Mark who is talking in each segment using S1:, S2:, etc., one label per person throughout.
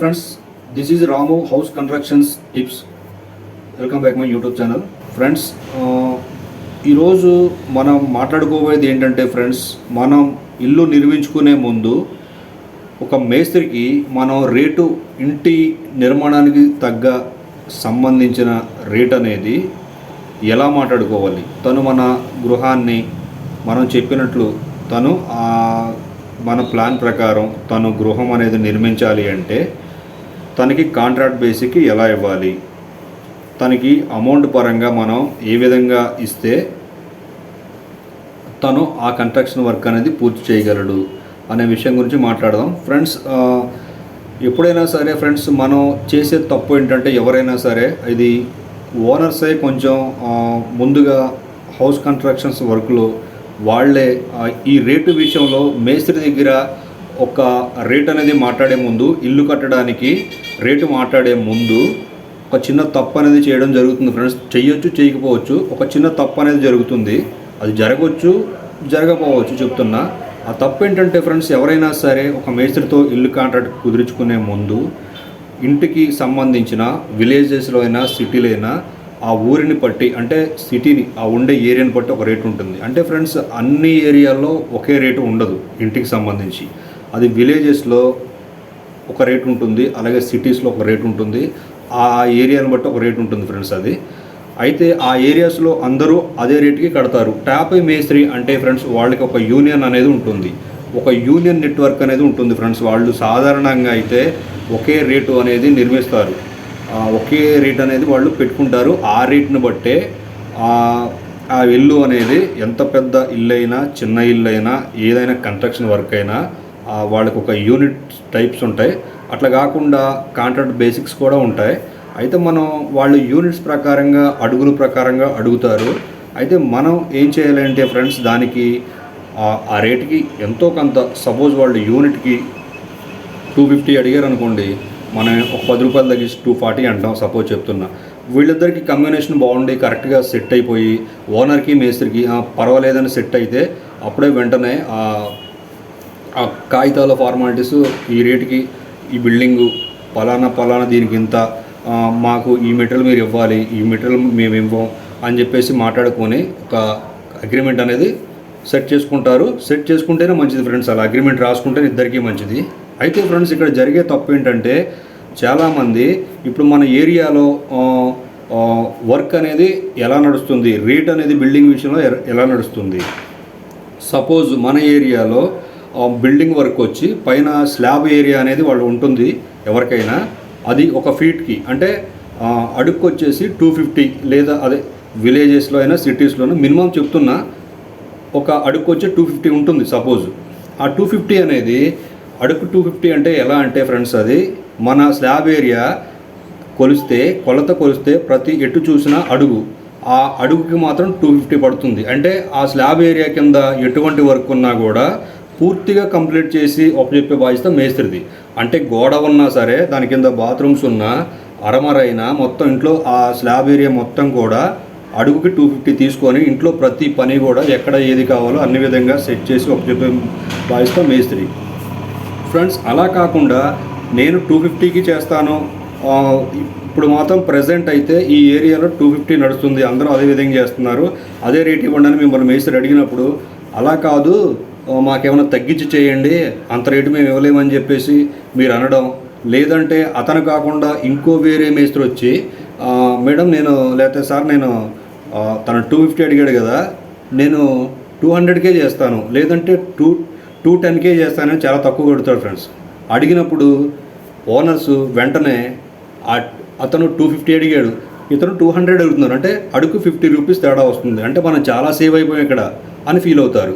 S1: Friends this is Ramu house constructions tips welcome back my YouTube channel friends ఈరోజు మనం మాట్లాడుకోబోయేది ఏంటంటే friends మనం ఇల్లు నిర్మించుకునే ముందు ఒక మేస్త్రికి మనం రేటు ఇంటి నిర్మాణానికి తగ్గ సంబంధించిన రేట్ అనేది ఎలా మాట్లాడుకోవాలి? తను మన గృహాన్ని మనం చెప్పినట్లు తను మన ప్లాన్ ప్రకారం తను గృహం అనేది నిర్మించాలి అంటే తనకి కాంట్రాక్ట్ బేసిక్కి ఎలా ఇవ్వాలి? తనకి అమౌంట్ పరంగా మనం ఏ విధంగా ఇస్తే తను ఆ కన్స్ట్రక్షన్ వర్క్ అనేది పూర్తి చేయగలడు అనే విషయం గురించి మాట్లాడదాం. ఫ్రెండ్స్ ఎప్పుడైనా సరే ఫ్రెండ్స్ మనం చేసే తప్పు ఏంటంటే ఎవరైనా సరే ఇది ఓనర్సే కొంచెం ముందుగా హౌస్ కన్స్ట్రక్షన్స్ వర్క్లో వాళ్ళే ఈ రేటు విషయంలో మేస్త్రి దగ్గర ఒక రేట్ అనేది మాట్లాడే ముందు ఇల్లు కట్టడానికి రేటు మాట్లాడే ముందు ఒక చిన్న తప్పు అనేది చేయడం జరుగుతుంది ఫ్రెండ్స్ చేయొచ్చు చేయకపోవచ్చు ఒక చిన్న తప్పు అనేది జరుగుతుంది. అది జరగవచ్చు జరగకపోవచ్చు చెప్తున్నా. ఆ తప్పు ఏంటంటే ఫ్రెండ్స్ ఎవరైనా సరే ఒక మేస్త్రితో ఇల్లు కాంట్రాక్ట్ కుదుర్చుకునే ముందు ఇంటికి సంబంధించిన విలేజెస్లో అయినా సిటీలో అయినా ఆ ఊరిని బట్టి అంటే సిటీని ఆ ఉండే ఏరియాని బట్టి ఒక రేటు ఉంటుంది. అంటే ఫ్రెండ్స్ అన్ని ఏరియాల్లో ఒకే రేటు ఉండదు ఇంటికి సంబంధించి. అది విలేజెస్లో ఒక రేట్ ఉంటుంది అలాగే సిటీస్లో ఒక రేట్ ఉంటుంది. ఆ ఏరియాని బట్టి ఒక రేట్ ఉంటుంది ఫ్రెండ్స్ అది. అయితే ఆ ఏరియాస్లో అందరూ అదే రేట్కి కడతారు. ట్యాప్ మేస్త్రి అంటే ఫ్రెండ్స్ వాళ్ళకి ఒక యూనియన్ అనేది ఉంటుంది. ఒక యూనియన్ నెట్వర్క్ అనేది ఉంటుంది ఫ్రెండ్స్ వాళ్ళు. సాధారణంగా అయితే ఒకే రేటు అనేది నిర్మిస్తారు. ఒకే రేట్ అనేది వాళ్ళు పెట్టుకుంటారు. ఆ రేట్ని బట్టే ఆ ఇల్లు అనేది ఎంత పెద్ద ఇల్లు అయినా చిన్న ఇల్లు అయినా ఏదైనా కన్స్ట్రక్షన్ వర్క్ అయినా వాళ్ళకు ఒక యూనిట్ టైప్స్ ఉంటాయి. అట్లా కాకుండా కాంట్రాక్ట్ బేసిక్స్ కూడా ఉంటాయి. అయితే మనం వాళ్ళు యూనిట్స్ ప్రకారంగా అడుగుల ప్రకారంగా అడుగుతారు. అయితే మనం ఏం చేయాలంటే ఫ్రెండ్స్ దానికి ఆ- రేటుకి ఎంతో కొంత సపోజ్ వాళ్ళు యూనిట్కి టూ ఫిఫ్టీ అడిగారు అనుకోండి మనం ఒక పది రూపాయలు తగ్గించి టూ ఫార్టీ అంటాం సపోజ్ చెప్తున్నా. వీళ్ళిద్దరికి కమ్యూనేషన్ బాగుండి కరెక్ట్గా సెట్ అయిపోయి ఓనర్కి మేస్త్రికి పర్వాలేదని సెట్ అయితే అప్పుడే వెంటనే ఆ కాగితాల ఫార్మాలిటీస్ ఈ రేటుకి ఈ బిల్డింగు పలానా పలానా దీనికి ఇంత మాకు ఈ మెటీరియల్ మీరు ఇవ్వాలి ఈ మెటీరియల్ మేము ఇవ్వం అని చెప్పేసి మాట్లాడుకొని ఒక అగ్రిమెంట్ అనేది సెట్ చేసుకుంటారు. సెట్ చేసుకుంటేనే మంచిది ఫ్రెండ్స్ అలా అగ్రిమెంట్ రాసుకుంటే ఇద్దరికీ మంచిది. అయితే ఫ్రెండ్స్ ఇక్కడ జరిగే తప్పు ఏంటంటే చాలామంది ఇప్పుడు మన ఏరియాలో వర్క్ అనేది ఎలా నడుస్తుంది? రేట్ అనేది బిల్డింగ్ విషయంలో ఎలా నడుస్తుంది? సపోజ్ మన ఏరియాలో బిల్డింగ్ వర్క్ వచ్చి పైన స్లాబ్ ఏరియా అనేది వాళ్ళు ఉంటుంది ఎవరికైనా. అది ఒక ఫీట్కి అంటే అడుక్కు వచ్చేసి టూ ఫిఫ్టీ లేదా అదే విలేజెస్లో అయినా సిటీస్లోనూ మినిమం చెప్తున్నా ఒక అడుక్కు వచ్చి టూ ఫిఫ్టీ ఉంటుంది సపోజ్. ఆ టూ ఫిఫ్టీ అనేది అడుక్కు టూ ఫిఫ్టీ అంటే ఎలా అంటే ఫ్రెండ్స్ అది మన స్లాబ్ ఏరియా కొలిస్తే కొలత కొలిస్తే ప్రతి ఎటు చూసినా అడుగు. ఆ అడుగుకి మాత్రం టూ ఫిఫ్టీ పడుతుంది. అంటే ఆ స్లాబ్ ఏరియా కింద ఎటువంటి వర్క్ ఉన్నా కూడా పూర్తిగా కంప్లీట్ చేసి చెప్పే బాధ్యత మేస్త్రిది. అంటే గోడ ఉన్నా సరే దాని కింద బాత్రూమ్స్ ఉన్నా అరమరైనా మొత్తం ఇంట్లో ఆ స్లాబ్ ఏరియా మొత్తం కూడా అడుగుకి టూ ఫిఫ్టీ తీసుకొని ఇంట్లో ప్రతి పని కూడా ఎక్కడ ఏది కావాలో అన్ని విధంగా సెట్ చేసి చెప్పే బాధ్యత మేస్త్రి. ఫ్రెండ్స్ అలా కాకుండా నేను టూ ఫిఫ్టీకి చేస్తాను. ఇప్పుడు మాత్రం ప్రజెంట్ అయితే ఈ ఏరియాలో టూ ఫిఫ్టీ నడుస్తుంది. అందరూ అదే విధంగా చేస్తున్నారు. అదే రేట్ ఇవ్వండి అని మిమ్మల్ని మేస్త్రి అడిగినప్పుడు అలా కాదు. మాకేమైనా తగ్గించి చేయండి అంత రేటు మేము ఇవ్వలేమని చెప్పేసి మీరు అనడం. లేదంటే అతను కాకుండా ఇంకో వేరే మేస్త్రి వచ్చి మేడం నేను లేకపోతే సార్ నేను తను టూ ఫిఫ్టీ అడిగాడు కదా నేను టూ హండ్రెడ్కే చేస్తాను. లేదంటే టూ టూ టెన్కే చేస్తానని చాలా తక్కువ కొడతాడు ఫ్రెండ్స్. అడిగినప్పుడు ఓనర్స్ వెంటనే అతను టూ ఫిఫ్టీ అడిగాడు. ఇతను టూ హండ్రెడ్ అడుగుతున్నారు అంటే అడుగు ఫిఫ్టీ రూపీస్ తేడా వస్తుంది. అంటే మనం చాలా సేవ్ అయిపోయాం ఇక్కడ అని ఫీల్ అవుతారు.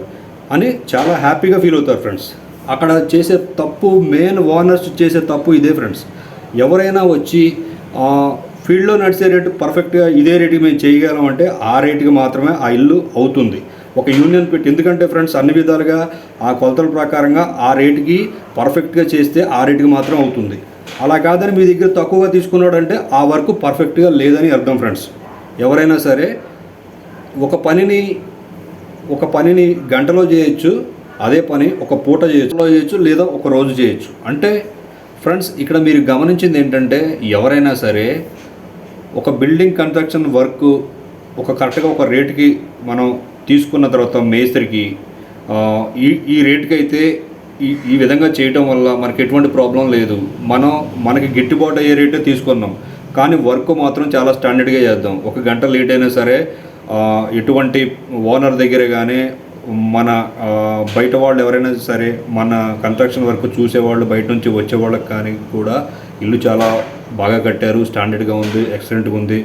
S1: అని చాలా హ్యాపీగా ఫీల్ అవుతారు ఫ్రెండ్స్. అక్కడ చేసే తప్పు మెయిన్ ఓనర్స్ చేసే తప్పు ఇదే ఫ్రెండ్స్. ఎవరైనా వచ్చి ఫీల్డ్లో నడిచే రేటు పర్ఫెక్ట్గా ఇదే రేటుకి మేము చేయగలం అంటే ఆ రేటుకి మాత్రమే ఆ ఇల్లు అవుతుంది. ఒక యూనియన్ పెట్టి ఎందుకంటే ఫ్రెండ్స్ అన్ని విధాలుగా ఆ కొలతల ప్రకారంగా ఆ రేటుకి పర్ఫెక్ట్గా చేస్తే ఆ రేటుకి మాత్రం అవుతుంది. అలా కాదని మీ దగ్గర తక్కువగా తీసుకున్నాడంటే ఆ వర్క్ పర్ఫెక్ట్గా లేదని అర్థం ఫ్రెండ్స్. ఎవరైనా సరే ఒక పనిని ఒక పనిని గంటలో చేయొచ్చు అదే పని ఒక పూట చేయొచ్చు చేయొచ్చు లేదా ఒక రోజు చేయొచ్చు. అంటే ఫ్రెండ్స్ ఇక్కడ మీరు గమనించింది ఏంటంటే ఎవరైనా సరే ఒక బిల్డింగ్ కన్స్ట్రక్షన్ వర్క్ ఒక కరెక్ట్గా ఒక రేటుకి మనం తీసుకున్న తర్వాత మేస్త్రికి ఈ ఈ రేటుకి అయితే ఈ ఈ విధంగా చేయటం వల్ల మనకి ఎటువంటి ప్రాబ్లం లేదు. మనం మనకి గిట్టుబాటు అయ్యే రేటే తీసుకున్నాం. కానీ వర్క్ మాత్రం చాలా స్టాండర్డ్గా చేద్దాం. ఒక గంట లేట్ అయినా సరే ఎటువంటి ఓనర్ దగ్గర కానీ మన బయట వాళ్ళు ఎవరైనా సరే మన కన్స్ట్రక్షన్ వర్క్ చూసేవాళ్ళు బయట నుంచి వచ్చే వాళ్ళకి కానీ కూడా ఇల్లు చాలా బాగా కట్టారు. స్టాండర్డ్గా ఉంది ఎక్సలెంట్గా ఉంది.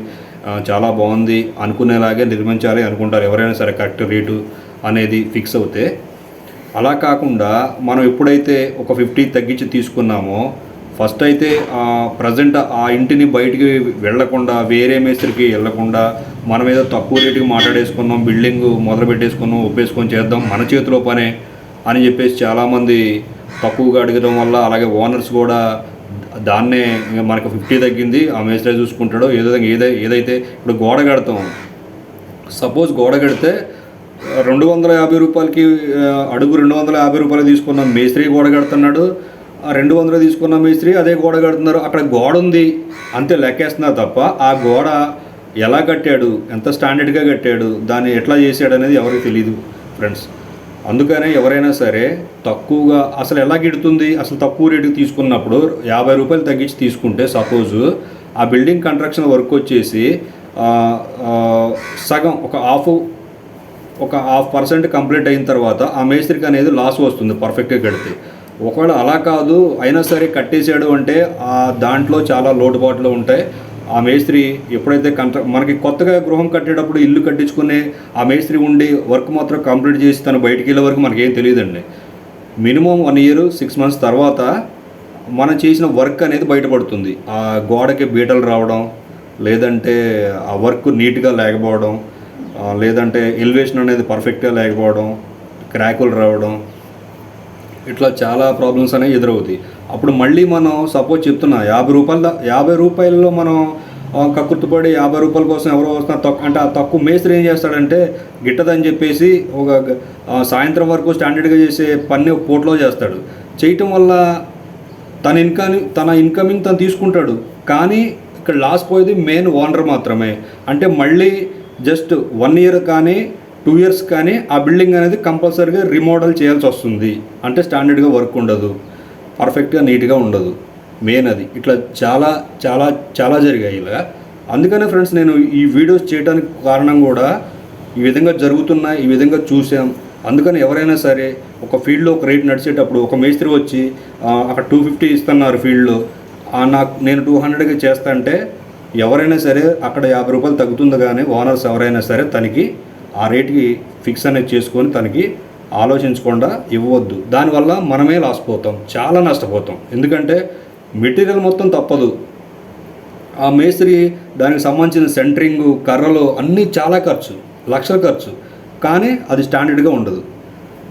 S1: చాలా బాగుంది అనుకునేలాగే నిర్మించాలి అనుకుంటారు. ఎవరైనా సరే కరెక్ట్ రేటు అనేది ఫిక్స్ అవుతే. అలా కాకుండా మనం ఎప్పుడైతే ఒక ఫిఫ్టీ తగ్గించి తీసుకున్నామో ఫస్ట్ అయితే ప్రజెంట్ ఆ ఇంటిని బయటికి వెళ్ళకుండా వేరే మేస్త్రికి వెళ్ళకుండా మనం ఏదో తక్కువ రేటుకి మాట్లాడేసుకున్నాం బిల్డింగ్ మొదలు పెట్టేసుకున్నాం ఒప్పేసుకొని చేద్దాం మన చేతిలో పనే అని చెప్పేసి చాలామంది తక్కువగా అడగడం వల్ల అలాగే ఓనర్స్ కూడా దాన్నే ఇంకా మనకు ఫిఫ్టీ తగ్గింది ఆ మేస్త్రి చూసుకుంటాడో ఏదో ఏదై ఏదైతే ఇప్పుడు గోడ కడతాం. సపోజ్ గోడ కడితే రెండు వందల యాభై రూపాయలకి అడుగు రెండు వందల యాభై రూపాయలు తీసుకున్న మేస్త్రి గోడ కడుతున్నాడు ఆ రెండు వందలు తీసుకున్న మేస్త్రి అదే గోడ కడుతున్నారు అక్కడ గోడ ఉంది అంతే లెక్కేస్తున్నారు తప్ప ఆ గోడ ఎలా కట్టాడు? ఎంత స్టాండర్డ్గా కట్టాడు? దాన్ని ఎట్లా చేశాడు అనేది ఎవరికి తెలియదు ఫ్రెండ్స్ అందుకనే ఎవరైనా సరే తక్కువగా అసలు ఎలా గిడుతుంది? అసలు తక్కువ రేటుకి తీసుకున్నప్పుడు యాభై రూపాయలు తగ్గించి తీసుకుంటే సపోజు ఆ బిల్డింగ్ కన్స్ట్రక్షన్ వర్క్ వచ్చేసి సగం ఒక హాఫ్ ఒక హాఫ్ పర్సెంట్ కంప్లీట్ అయిన తర్వాత ఆ మేస్త్రికి అనేది లాస్ వస్తుంది పర్ఫెక్ట్గా కడితే. ఒకవేళ అలా కాదు అయినా సరే కట్టేసాడు అంటే ఆ దాంట్లో చాలా లోటుపాట్లు ఉంటాయి. ఆ మేస్త్రి ఎప్పుడైతే కంట్ర మనకి కొత్తగా గృహం కట్టేటప్పుడు ఇల్లు కట్టించుకునే ఆ మేస్త్రి ఉండి వర్క్ మాత్రం కంప్లీట్ చేసి తను బయటికి వెళ్ళే వరకు మనకేం తెలియదండి. Minimum one year six months తర్వాత మనం చేసిన వర్క్ అనేది బయటపడుతుంది. ఆ గోడకి బీటలు రావడం లేదంటే ఆ వర్క్ నీట్గా లేకపోవడం లేదంటే ఎలివేషన్ అనేది పర్ఫెక్ట్గా లేకపోవడం క్రాకులు రావడం ఇట్లా చాలా ప్రాబ్లమ్స్ అనేవి ఎదురవుతాయి. అప్పుడు మళ్ళీ మనం సపోజ్ చెప్తున్నా యాభై రూపాయల యాభై రూపాయల్లో మనం కక్కుర్తిపడి యాభై రూపాయల కోసం ఎవరో వస్తున్నా తక్కువ అంటే ఆ తక్కువ మేస్త్రి ఏం చేస్తాడంటే గిట్టదని చెప్పేసి ఒక సాయంత్రం వరకు స్టాండర్డ్గా చేసే పని ఒక చేస్తాడు. చేయటం వల్ల తన ఇన్కమ్ తన ఇన్కమింగ్ తను తీసుకుంటాడు. కానీ ఇక్కడ లాస్ పోయేది మెయిన్ ఓనర్ మాత్రమే. అంటే మళ్ళీ జస్ట్ వన్ ఇయర్ కానీ టూ ఇయర్స్ కానీ ఆ బిల్డింగ్ అనేది కంపల్సరీగా రిమోడల్ చేయాల్సి వస్తుంది. అంటే స్టాండర్డ్గా వర్క్ ఉండదు. పర్ఫెక్ట్గా నీట్గా ఉండదు. మెయిన్ అది. ఇట్లా చాలా చాలా చాలా జరిగాయి ఇలా. అందుకనే ఫ్రెండ్స్ నేను ఈ వీడియోస్ చేయడానికి కారణం కూడా ఈ విధంగా జరుగుతున్నా ఈ విధంగా చూసాం. అందుకని ఎవరైనా సరే ఒక ఫీల్డ్లో ఒక రేట్ నడిచేటప్పుడు ఒక మేస్త్రి వచ్చి అక్కడ టూ ఫిఫ్టీ ఇస్తున్నారు ఫీల్డ్లో. నాకు నేను టూ హండ్రెడ్కి చేస్తా అంటే ఎవరైనా సరే అక్కడ యాభై రూపాయలు తగ్గుతుంది కానీ ఓనర్స్ ఎవరైనా సరే తనకి ఆ రేట్కి ఫిక్స్ అనేది చేసుకొని తనకి ఆలోచించకుండా ఇవ్వద్దు దానివల్ల మనమే లాస్ పోతాం చాలా నష్టపోతాం. ఎందుకంటే మెటీరియల్ మొత్తం తప్పదు. ఆ మేస్త్రి దానికి సంబంధించిన సెంటరింగ్ కర్రలు అన్నీ చాలా ఖర్చు లక్షల ఖర్చు. కానీ అది స్టాండర్డ్గా ఉండదు.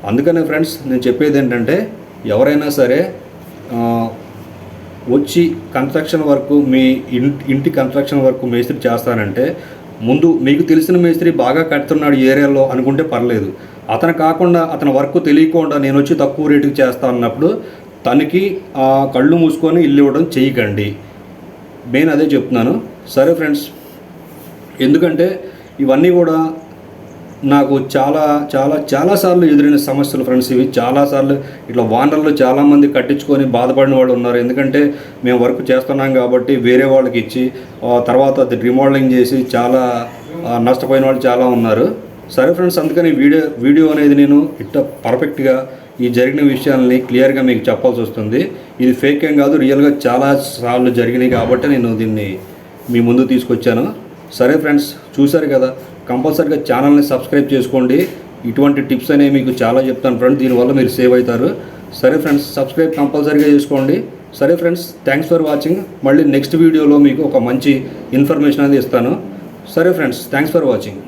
S1: అందుకనే ఫ్రెండ్స్ నేను చెప్పేది ఏంటంటే ఎవరైనా సరే వచ్చి కన్స్ట్రక్షన్ వర్క్ మీ ఇంటి ఇంటి కన్స్ట్రక్షన్ వర్క్ మేస్త్రి చేస్తానంటే ముందు మీకు తెలిసిన మేస్త్రి బాగా కడుతున్నాడు ఈ ఏరియాలో అనుకుంటే పర్లేదు. అతను కాకుండా అతని వర్క్ తెలియకుండా నేను వచ్చి తక్కువ రేటుకి చేస్తా అన్నప్పుడు తనకి ఆ కళ్ళు మూసుకొని ఇల్లు ఇవ్వడం చేయకండి నేను అదే చెప్తున్నాను. సరే ఫ్రెండ్స్ ఎందుకంటే ఇవన్నీ కూడా నాకు చాలా చాలా చాలాసార్లు ఎదురైన సమస్యలు ఫ్రెండ్స్ ఇవి. చాలాసార్లు ఇట్లా వానర్లు చాలామంది కట్టించుకొని బాధపడిన వాళ్ళు ఉన్నారు. ఎందుకంటే మేము వర్క్ చేస్తున్నాం కాబట్టి వేరే వాళ్ళకి ఇచ్చి ఆ తర్వాత అది రిమోడలింగ్ చేసి చాలా నష్టపోయిన వాళ్ళు చాలా ఉన్నారు. సరే ఫ్రెండ్స్ అందుకని వీడియో వీడియో అనేది నేను ఇట్ట పర్ఫెక్ట్గా ఈ జరిగిన విషయాలని క్లియర్గా మీకు చెప్పాల్సి వస్తుంది. ఇది ఫేక్ ఏం కాదు రియల్గా చాలా సార్లు జరిగినాయి కాబట్టి నేను దీన్ని మీ ముందు తీసుకొచ్చాను. సరే ఫ్రెండ్స్ చూశారు కదా? కంపల్సరీగా ఛానల్ని సబ్స్క్రైబ్ చేసుకోండి. ఇటువంటి టిప్స్ అనేవి మీకు చాలా చెప్తాను ఫ్రెండ్స్ దీనివల్ల మీరు సేవ్ అవుతారు. సరే ఫ్రెండ్స్ సబ్స్క్రైబ్ కంపల్సరీగా చేసుకోండి. సరే ఫ్రెండ్స్ థ్యాంక్స్ ఫర్ వాచింగ్ మళ్ళీ నెక్స్ట్ వీడియోలో మీకు ఒక మంచి ఇన్ఫర్మేషన్ అనేది ఇస్తాను. సరే ఫ్రెండ్స్ థ్యాంక్స్ ఫర్ వాచింగ్